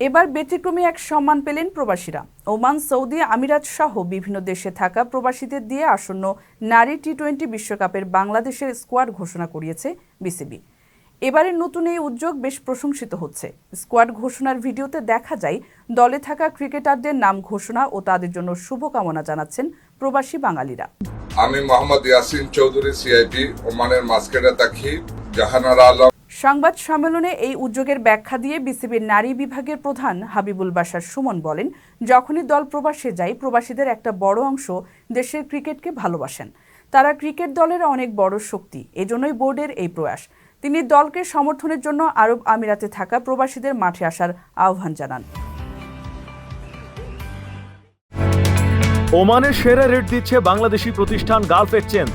এবার ব্যতিক্রমী এক সম্মান পেলেন প্রবাসীরা। ওমান, সৌদি, আমিরাত সহ বিভিন্ন দেশে থাকা প্রবাসীদের দিয়ে আসন্ন নারী টি টোয়েন্টি বিশ্বকাপের বাংলাদেশের স্কোয়াড ঘোষণা করিয়েছে বিসিবি। এবারের নতুন এই উদ্যোগ বেশ প্রশংসিত হচ্ছে। স্কোয়াড ঘোষণার ভিডিওতে দেখা যায়, দলে থাকা ক্রিকেটারদের নাম ঘোষণা ও তাদের জন্য শুভকামনা জানাচ্ছেন প্রবাসী বাঙালিরা। আমি মোহাম্মদ ইয়াসিন চৌধুরী সিআইপি ওমানের মাস্কেটা তাকি জাহানারা আলম সংবাদ সম্মেলনে এই উদ্যোগের ব্যাখ্যা দিয়ে বিসিবির নারী বিভাগের প্রধান হাবিবুল বাশার সুমন বলেন, যখনই দল প্রবাসে যায়, প্রবাসীদের একটা বড় অংশ দেশের ক্রিকেটকে ভালোবাসেন। তারা ক্রিকেট দলের অনেক বড় শক্তি, এজন্যই বোর্ডের এই প্রয়াস। তিনি দলকে সমর্থনের জন্য আরব আমিরাতে থাকা প্রবাসীদের মাঠে আসার আহ্বান জানান। ওমানের সেরা রেট দিচ্ছে বাংলাদেশি প্রতিষ্ঠান গালফ এক্সচেঞ্জ।